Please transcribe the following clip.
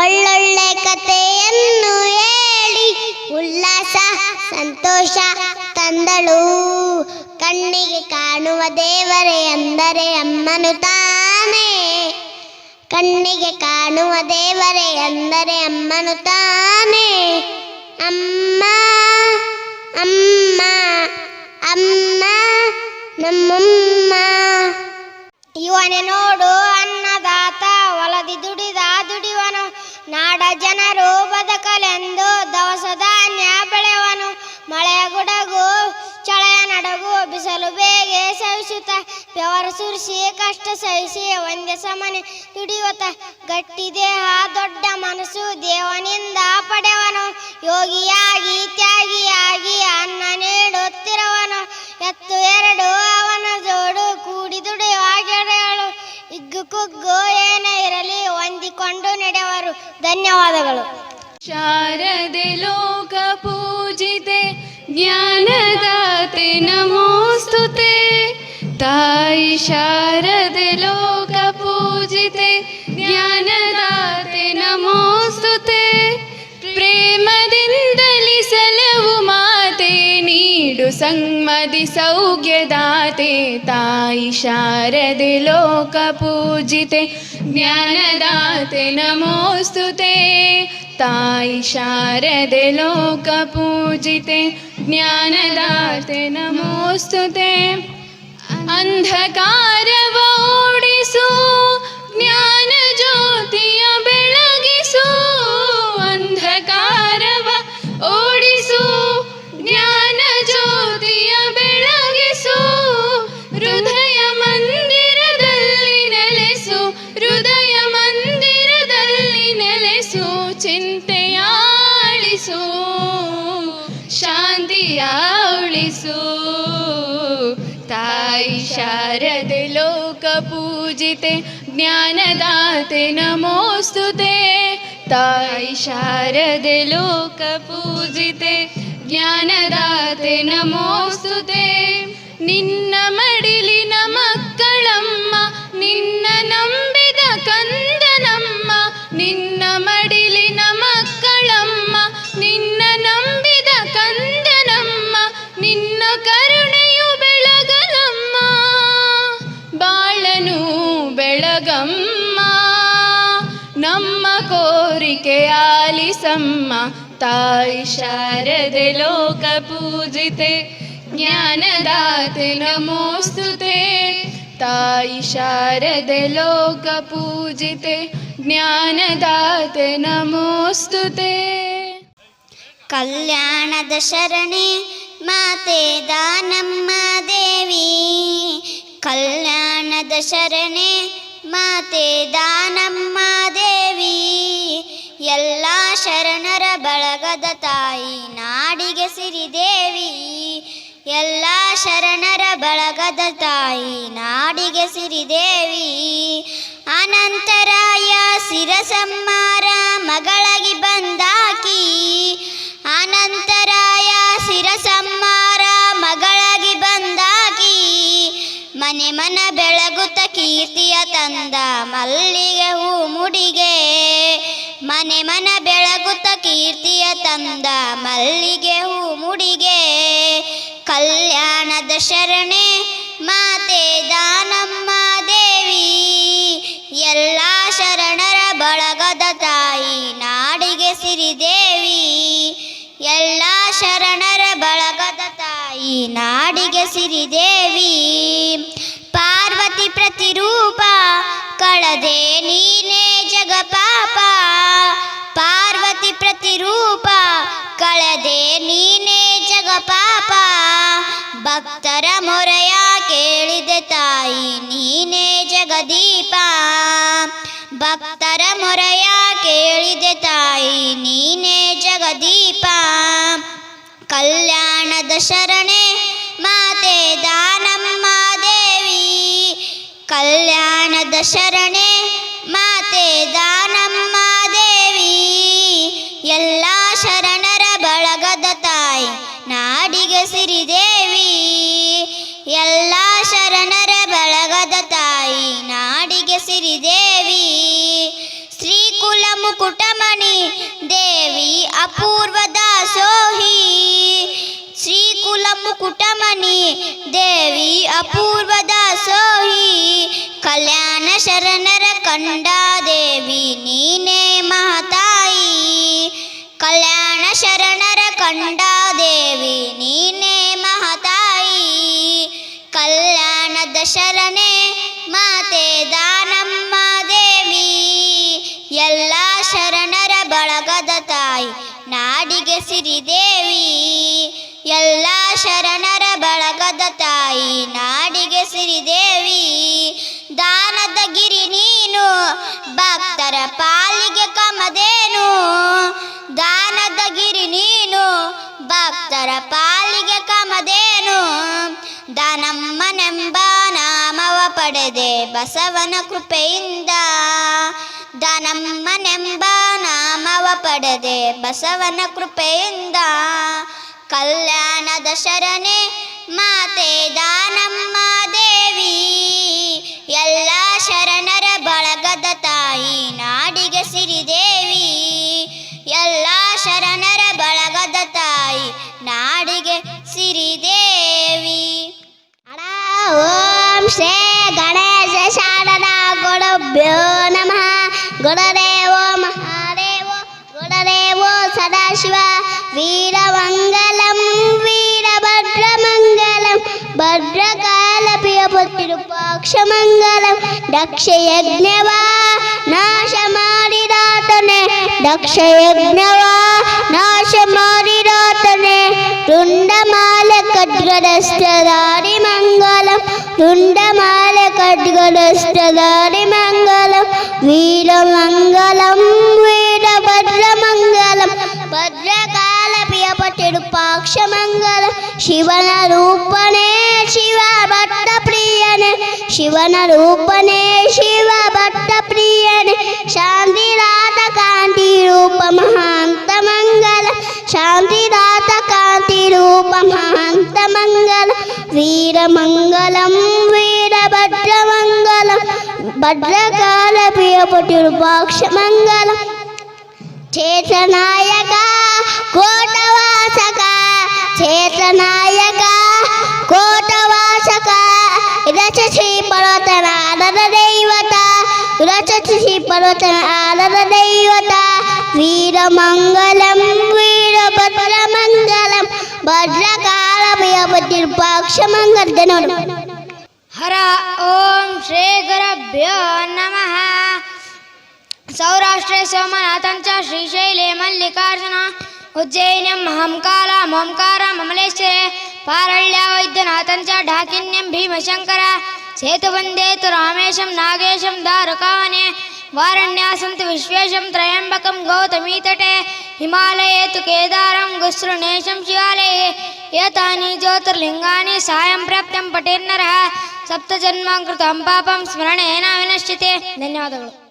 ಒಳ್ಳೊಳ್ಳೆ ಕಥೆಯನ್ನು ಹೇಳಿ, ಉಲ್ಲಾಸ, ಸಂತೋಷ ತಂದಳು. ಕಣ್ಣಿಗೆ ಕಾಣುವ ದೇವರೇ ಅಂದರೆ ಅಮ್ಮನು ತಾನೇ. ಕಣ್ಣಿಗೆ ಕಾಣುವ ದೇವರೇ ಅಂದರೆ ಅಮ್ಮನು ತಾನೇ. ಅಮ್ಮ ಅಮ್ಮ ಅಮ್ಮ, ನಮ್ಮಮ್ಮ. ಇವನೇ ನೋಡು ಅನ್ನದಾತ ಜನರು ಬದುಕಲೆಂದು ದವಸ ಧಾನ್ಯ ಬೆಳೆವನು. ಮಳೆಯ ಗುಡಗು, ಚಳೆಯ ನಡಗು, ಬಿಸಲು ಬೇಗೆ ಸವಿಸುತ್ತ, ಬೆವರು ಸುರಿಸಿ, ಕಷ್ಟ ಸಹಿಸಿ, ಒಂದೇ ಸಮನೆ ದುಡಿಯುತ್ತ. ಗಟ್ಟಿ ದೇಹ, ದೊಡ್ಡ ಮನಸ್ಸು, ದೇವನಿಂದ ಪಡೆವನು. ಯೋಗಿಯಾಗಿ, ತ್ಯಾಗಿಯಾಗಿ ಅನ್ನ ನೀಡುತ್ತಿರುವನು. ಎತ್ತು ಎರಡು, ಅವನ ಜೋಡು ಕೂಡಿ ದುಡಿಯುವ ಗೆಳೆಯಳು ಇಗ್ಗು ಕುಗ್ಗು ಏನೇ ಇರಲಿ ಹೊಂದಿಕೊಂಡು ನಡೆವರು ಧನ್ಯವಾದಗಳು. ಶಾರದೆ ಲೋಕ ಪೂಜಿತೆ, ಜ್ಞಾನದಾತೆ ನಮೋಸ್ತುತೆ. ತಾಯಿ ಶಾರದೆ ಲೋಕ ಪೂಜಿತೆ, ಜ್ಞಾನದಾತೆ ನೀಡು ಸಂಮದಿ ಸೌಖ್ಯದಾತೆ ತಾಯಿ ಶಾರದೆ ಲೋಕ ಪೂಜಿತೆ ಜ್ಞಾನದಾತೆ ನಮೋಸ್ತುತೆ ತಾಯಿ ಶಾರದೆ ಲೋಕ ಪೂಜಿತೆ ಜ್ಞಾನದಾತೆ ನಮೋಸ್ತುತೆ ಅಂಧಕಾರವ ಉಳಿಸು ತಾಯಿ ಶಾರದೆ ಲೋಕ ಪೂಜಿತೆ, ಜ್ಞಾನದಾತೆ ನಮೋಸ್ತುತೆ. ತಾಯಿ ಶಾರದೆ ಲೋಕ ಪೂಜಿತೆ, ಜ್ಞಾನದಾತೆ ನಮೋಸ್ತುತೆ. ನಿನ್ನ ಮಡಿಲಿನ ಮಕ್ಕಳಮ್ಮ, ನಿನ್ನ ನಂಬಿದ കോരികയാലിസമ്മ തായി ശാരദ ലോക പൂജിതേ ജ്ഞാനദാത നമോസ്തുതേ തായി ശാരദ ലോക പൂജിതേ ജ്ഞാനദാത നമോസ്തുതേ കല്യാണദ ശരണേ മാതേ ദാനമ്മ ദേവി. കല്യാണദ ശരണേ ಮಾತೆ ದಾನಮ್ಮ ದೇವಿ, ಎಲ್ಲ ಶರಣರ ಬಳಗದ ತಾಯಿ ನಾಡಿಗೆ ಸಿರಿದೇವಿ, ಎಲ್ಲ ಶರಣರ ಬಳಗದ ತಾಯಿ ನಾಡಿಗೆ ಸಿರಿದೇವಿ. ಅನಂತರಾಯ ಸಿರಸಮ್ಮಾರ ಮಗಳಗಿ ಬಂದಾಕಿ ತಂದ ಮಲ್ಲಿಗೆ ಹೂ ಮುಡಿಗೆ. ಮನೆ ಮನ ಬೆಳಗುತ್ತ ಕೀರ್ತಿಯ ತಂದ ಮಲ್ಲಿಗೆ ಹೂ ಮುಡಿಗೆ. ಕಲ್ಯಾಣದ ಶರಣೆ ಮಾತೆ ದಾನಮ್ಮ ದೇವಿ. ಎಲ್ಲ ಶರಣರ ಬಳಗದ ತಾಯಿ ನಾಡಿಗೆ ಸಿರಿದೇವಿ ಎಲ್ಲ ಶರಣರ ಬಳಗದ ತಾಯಿ ನಾಡಿಗೆ ಸಿರಿದೇವಿ ಕಳದೆ ನೀನೇ ಜಗ ಪಾಪ ಪಾರ್ವತಿ ಪ್ರತಿರೂಪ, ಕಳದೆ ನೀನೇ ಜಗ ಪಾಪ ಭಕ್ತರ ಮೊರೆಯ ಕೇಳಿದೆ ತಾಯಿ ನೀನೇ ಜಗದೀಪ, ಭಕ್ತರ ಮೊರೆಯ ಕೇಳಿದೆ ತಾಯಿ ನೀನೇ ಜಗದೀಪ. ಕಲ್ಯಾಣದ ಶರಣೆ, ಮಾತೆ ದಾನಮ್ಮ ದಶರಣೆ ಶರಣೆ, ಮಾತೆ ದಾನಮ್ಮ ದೇವಿ. ಎಲ್ಲ ಶರಣರ ಬಳಗದ ತಾಯಿ, ನಾಡಿಗೆ ಸಿರಿದೇವಿ. ಎಲ್ಲ ಶರಣರ ಬಳಗದ ತಾಯಿ, ನಾಡಿಗೆ ಸಿರಿದೇವಿ. ಶ್ರೀ ಕುಲ ಮುಕುಟಮಣಿ ದೇವಿ ಅಪೂರ್ವದ ಸೋಹಿ ಕಲ್ಯಾಣ ಶರಣರ ಕಂಡ ದೇವಿ ನೀನೇ ಮಹತಾಯಿ. ಕಲ್ಯಾಣ ಶರಣರ ಕಂಡ ದೇವಿ ನೀನೇ ಮಹತಾಯಿ. ಕಲ್ಯಾಣದ ಶರಣೆ ಪಾಲಿಗೆ ಕಮದೇನು? ದಾನದ ಗಿರಿ ನೀನು. ಭಕ್ತರ ಪಾಲಿಗೆ ಕಮದೇನು? ದಾನಮ್ಮನೆಂಬ ನಾಮವ ಪಡೆದೆ ಬಸವನ ಕೃಪೆಯಿಂದ. ದಾನಮ್ಮನೆಂಬ ನಾಮವ ಪಡೆದೆ ಬಸವನ ಕೃಪೆಯಿಂದ. ಕಲ್ಯಾಣದ ಶರಣೆ, ಮಾತೆ ದಾನಮ್ಮ. ശിവ വീരമംഗലം വീരഭദ്രമംഗലം ഭദ്രകാലപിയപുത്തിരുപാക്ഷമംഗലം ദക്ഷയജ്ഞവാ നാശമാരിരാതനെ ദക്ഷയജ്ഞവാ നാശമാരിരാതനെ തുണ്ടമാല കഡ്ഗദസ്ഥദാരി മംഗലം തുണ്ടമാല കഡ്ഗദസ്ഥദാരി മംഗലം വീരമംഗ ಪ್ರಿಯಪತಿರುಪಾಕ್ಷಮಂಗಲ ಶಿವನ ರೂಪನೇ ಶಿವ ಭಟ್ಟ ಪ್ರಿಯನೇ ಶಿವನ ರೂಪನೇ ಶಿವ ಭಟ್ಟ ಪ್ರಿಯನೇ ಶಾಂತಿರಾತ ಕಾಂತಿ ರೂಪ ಮಹಾಂತ ಮಂಗಲ ಶಾಂತಿದಾತ ಕಾಂತಿ ರೂಪ ಮಹಾಂತ ಮಂಗಲ ವೀರಮಂಗಲಂ ವೀರಭದ್ರಮಂಗಲಂ ಭದ್ರಕಾಲ ಪ್ರಿಯಪತಿರುಪಾಕ್ಷಮಂಗಲಂ ಚೇತನಾಯಕ ಕೋಟವಾಸಕ చేతనాయక కోటవాసక విరచి పర్వతన ఆదర దైవత విరచి పర్వతన ఆదర దైవత వీరమంగళం వీరభద్ర మంగళం భద్రకాల ప్రియపతిర్పాక్ష మంగళనుడు हर ओम श्री गुरुभ्यो नमः सौराष्ट्रे सोमनाथांच्या श्रीशैले मल्लिकार्जुना उज्जैनं अहङ्कारा ओंकारा ममलेश्वर पारळ्या वैद्यनाथञ्च ढाकिन्यं भीमशङ्कर सेतुवन्दे तु रामेशं नागेशं दारुकावने वारण्यासं तु विश्वेशं त्र्यम्बकं गौतमीतटे हिमालये तु केदारं गुसृणेशं शिवालये एतानि ज्योतिर्लिङ्गानि सायं प्राप्तं पटेन्नरः सप्तजन्मां कृतं पापं स्मरणेन विनश्यते ధన్యవాదములు